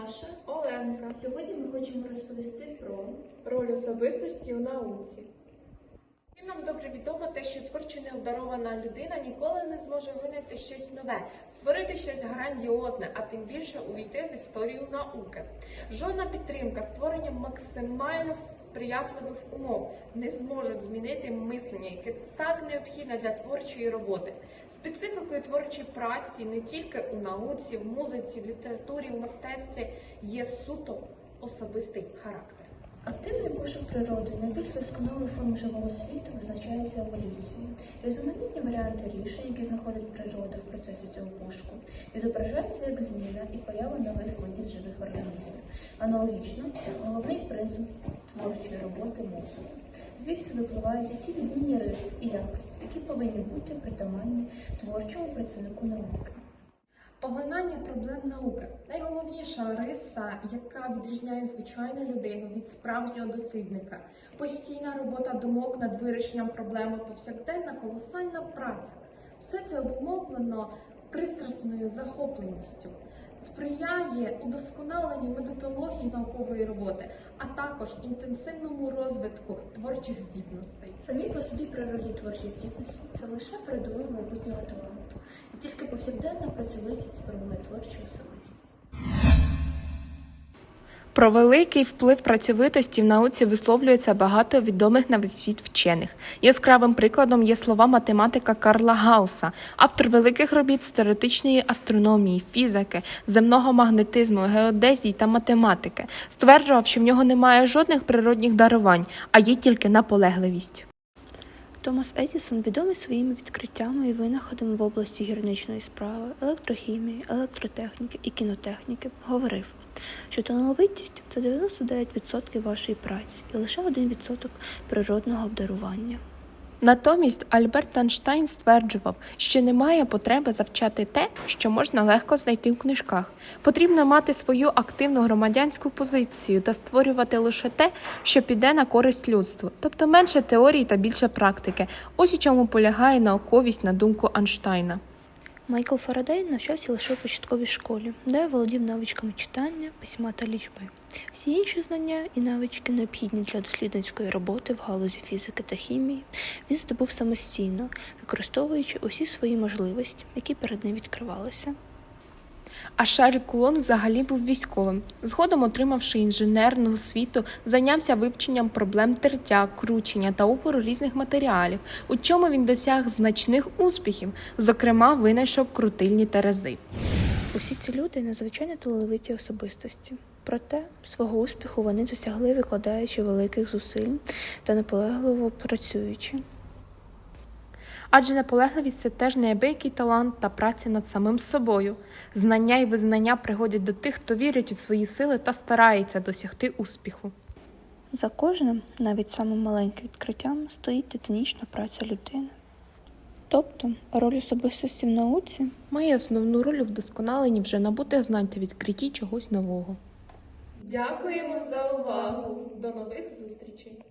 Даша. Оленка. Сьогодні ми хочемо розповісти про Роль особистості у науці. Всім нам добре відомо те, що творчо необдарована людина ніколи не зможе винайти щось нове, створити щось грандіозне, а тим більше увійти в історію науки. Жодна підтримка, створення максимально сприятливих умов не зможуть змінити мислення, яке так необхідне для творчої роботи. Специфікою творчої праці не тільки у науці, в музиці, в літературі, в мистецтві є суто особистий характер. Активний пошук природи. Найбільш досконалою формою живого світу визначається еволюцією. Різноманітні варіанти рішень, які знаходить природа в процесі цього пошуку, відображаються як зміна і поява нових видів живих організмів. Аналогічно, головний принцип творчої роботи мозку. Звідси випливають і ті відмінні риси і якості, які повинні бути притаманні творчому працівнику науки. Поглинання проблем науки найголовніша риса, яка відрізняє звичайну людину від справжнього дослідника. Постійна робота думок над вирішенням проблеми, повсякденна колосальна праця. Все це обумовлено пристрасною захопленістю, сприяє удосконаленню методології наукової роботи, а також інтенсивному розвитку творчих здібностей. Самі по собі природні творчі здібності це лише передовою майбутнього таланту, і тільки повсякденна працьовитість формує творчу особистість. Про великий вплив працьовитості в науці висловлюється багато відомих на світ вчених. Яскравим прикладом є слова математика Карла Гауса, автор великих робіт з теоретичної астрономії, фізики, земного магнетизму, геодезії та математики. Стверджував, що в нього немає жодних природних дарувань, а є тільки наполегливість. Томас Едісон відомий своїми відкриттями і винаходами в області гірничної справи, електрохімії, електротехніки і кінотехніки, говорив, що талановитість це 99% вашої праці і лише 1% природного обдарування. Натомість Альберт Einштейн стверджував, що немає потреби завчати те, що можна легко знайти в книжках. Потрібно мати свою активну громадянську позицію та створювати лише те, що піде на користь людству, тобто менше теорії та більше практики. Ось у чому полягає науковість на думку Einштейна. Майкл Фарадей навчався лише в початковій школі, де володів навичками читання, письма та лічби. Всі інші знання і навички, необхідні для дослідницької роботи в галузі фізики та хімії, він здобув самостійно, використовуючи усі свої можливості, які перед ним відкривалися. А Шарль Кулон взагалі був військовим. Згодом, отримавши інженерну освіту, зайнявся вивченням проблем тертя, кручення та опору різних матеріалів, у чому він досяг значних успіхів, зокрема, винайшов крутильні терези. Усі ці люди надзвичайно талановиті особистості. Проте свого успіху вони досягли, викладаючи великих зусиль та наполегливо працюючи. Адже наполегливість це теж неабиякий талант та праця над самим собою. Знання і визнання приходять до тих, хто вірить у свої сили та старається досягти успіху. За кожним, навіть самим маленьким відкриттям, стоїть титанічна праця людини. Тобто роль особистості в науці Має основну роль у вдосконаленні вже набутих знань та відкритті чогось нового. Дякуємо за увагу! До нових зустрічей!